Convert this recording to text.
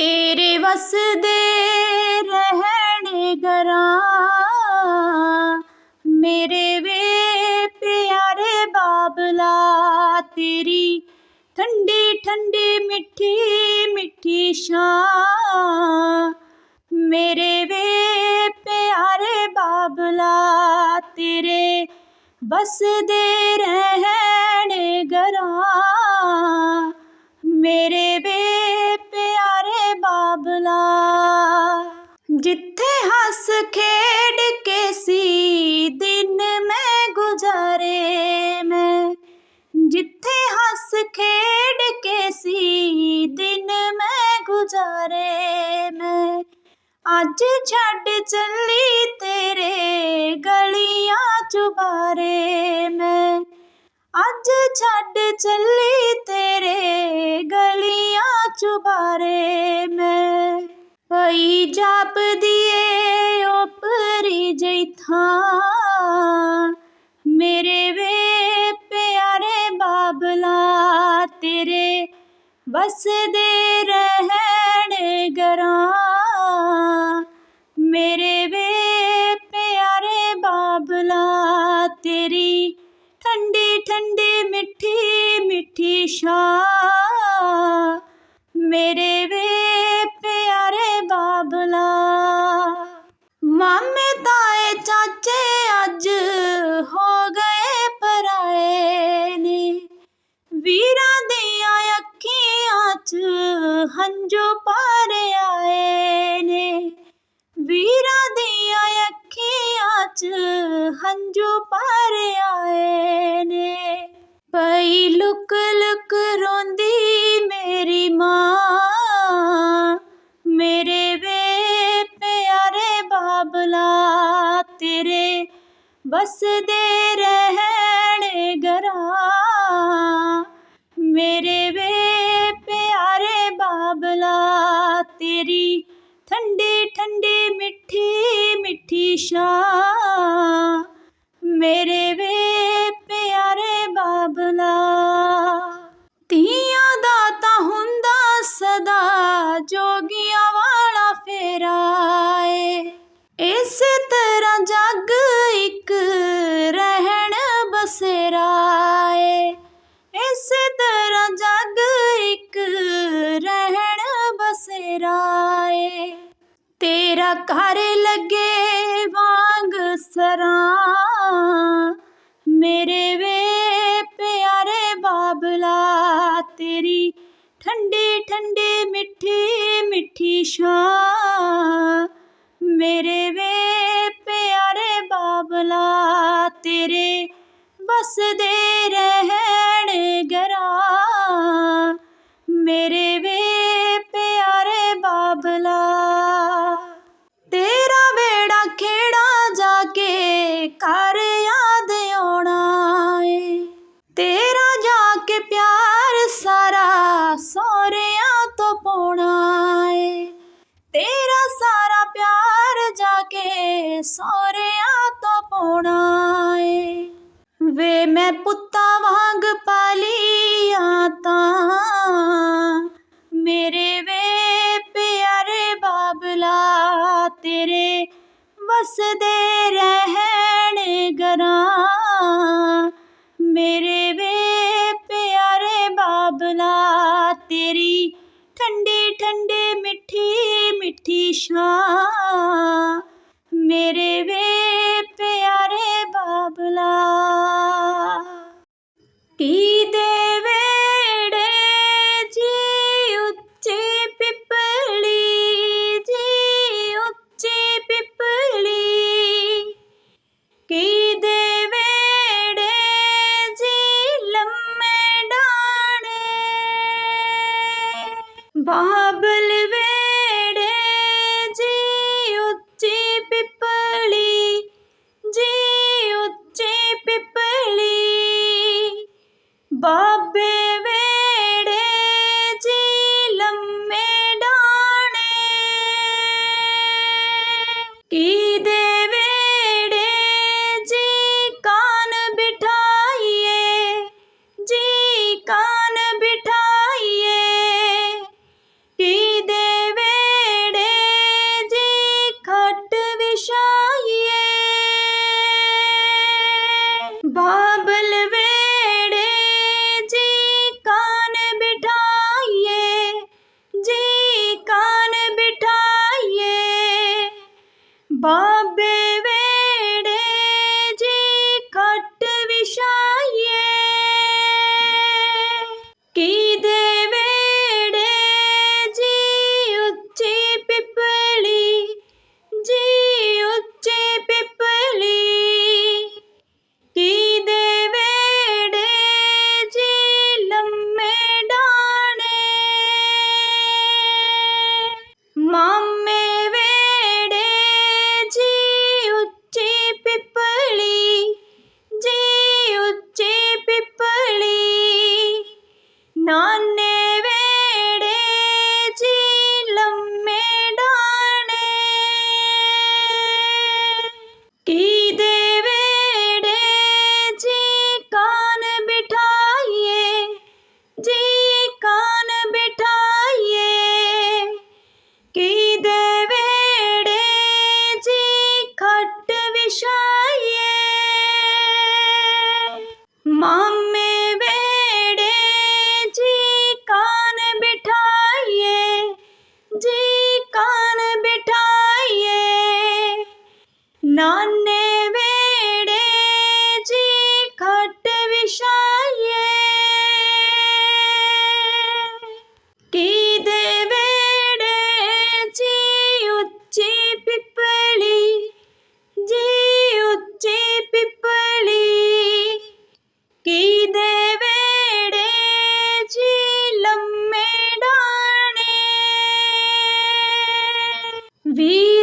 ਤੇਰੇ ਵਸਦੇ ਰਹਿਣ ਗਰਾਂ। ਮੇਰੇ ਵੇ ਪਿਆਰੇ ਬਾਬਲਾ, ਤੇਰੀ ਠੰਡੀ ਠੰਡੀ ਮਿੱਠੀ ਮਿੱਠੀ ਛਾਂ। ਮੇਰੇ ਵੇ ਪਿਆਰੇ ਬਾਬਲਾ, ਤੇਰੇ ਬਸਦੇ ਰਹਿਣ ਗਰਾਂ। ਮੇਰੇ ਵੇ ਗੁਜ਼ਾਰੇ ਮੈਂ ਅੱਜ ਛੱਡ ਚੱਲੀ ਤੇਰੇ ਗਲੀਆਂ ਚੁਬਾਰੇ ਮੈਂ ਅੱਜ ਛੱਡ ਚੱਲੀ ਤੇਰੇ ਗਲੀਆਂ ਚੁਬਾਰੇ ਮੈਂ ਪਈ ਜਾਪਦੀ ਏ ਉਪਰੀ ਜੈਥਾਂ ਮੇਰੇ ਵੇ ਪਿਆਰੇ ਬਾਬਲਾ ਤੇਰੇ ਵਸਦੇ ਰਹਿਣ ਹੰਝੂ ਭਰ ਆਏ ਨੇ। ਵੀਰਾਂ ਦੀਆਂ ਅੱਖੀਆਂ 'ਚ ਹੰਝੂ ਭਰ ਆਏ ਨੇ। ਪਈ ਲੁਕ ਲੁਕ ਰੋਂਦੀ ਮੇਰੀ ਮਾਂ। ਮੇਰੇ ਵੇ ਪਿਆਰੇ ਬਾਬਲਾ, ਤੇਰੇ ਬਸਦੇ ਰਹਿਣ ਗਰਾ। ਮੇਰੇ ਵੇ ਪਿਆਰੇ ਬਾਬਲਾ ਤੇਰੀ ਠੰਡੀ ਠੰਡੀ ਮਿੱਠੀ ਮਿੱਠੀ ਛਾਂ। ਮੇਰੇ ਵੇ ਪਿਆਰੇ ਬਾਬਲਾ, ਧੀਆਂ ਦਾ ਤਾਂ ਹੁੰਦਾ ਸਦਾ, ਜੋਗੀਆਂ ਵਾਲਾ ਫੇਰਾ ਏ। ਇਸੇ ਤਰ੍ਹਾਂ ਜੱਗ ਇੱਕ ਰਹਿਣ ਬਸੇਰਾ ਤੇਰਾ ਘਰ ਲੱਗੇ ਵਾਂਗ ਸਰਾਂ। ਮੇਰੇ ਵੇ ਪਿਆਰੇ ਬਾਬਲਾ, ਤੇਰੀ ਠੰਡੀ ਠੰਡੀ ਮਿੱਠੀ ਮਿੱਠੀ ਛਾਂ। ਮੇਰੇ ਵੇ ਪਿਆਰੇ ਬਾਬਲਾ, ਤੇਰੇ ਬਸਦੇ ਸੋਹਰਿਆਂ ਤੋਂ ਪਾਉਣਾ ਏ ਵੇ ਮੈਂ ਪੁੱਤਾਂ ਵਾਂਗ ਪਾਲੀ ਪਾਲੀਆਂ ਤਾਂ। ਮੇਰੇ ਵੇ ਪਿਆਰੇ ਬਾਬਲਾ, ਤੇਰੇ ਵਸਦੇ ਰਹਿਣ ਗਰਾਂ। ਮੇਰੇ ਵੇ ਪਿਆਰੇ ਬਾਬਲਾ, ਤੇਰੀ ਠੰਡੀ ਠੰਡੀ ਮਿੱਠੀ ਮਿੱਠੀ ਛਾਂ। ਮੇਰੇ ਵੇ ਪਿਆਰੇ ਬਾਬਲਾ, ਕੀ ਦੇ ਵੇੜੇ ਜੀ ਉੱਚੀ ਪਿਪਲੀ, ਜੀ ਉੱਚੀ ਪਿਪਲੀ? ਕੀ ਦੇ ਵੇੜੇ ਜੀ ਲੰਮੇ ਡਾਣੇ? ਬਾਬਲ ਵੇ Bye. ਲੰਮੇ ਡਾਣੇ ਵੀਰੇ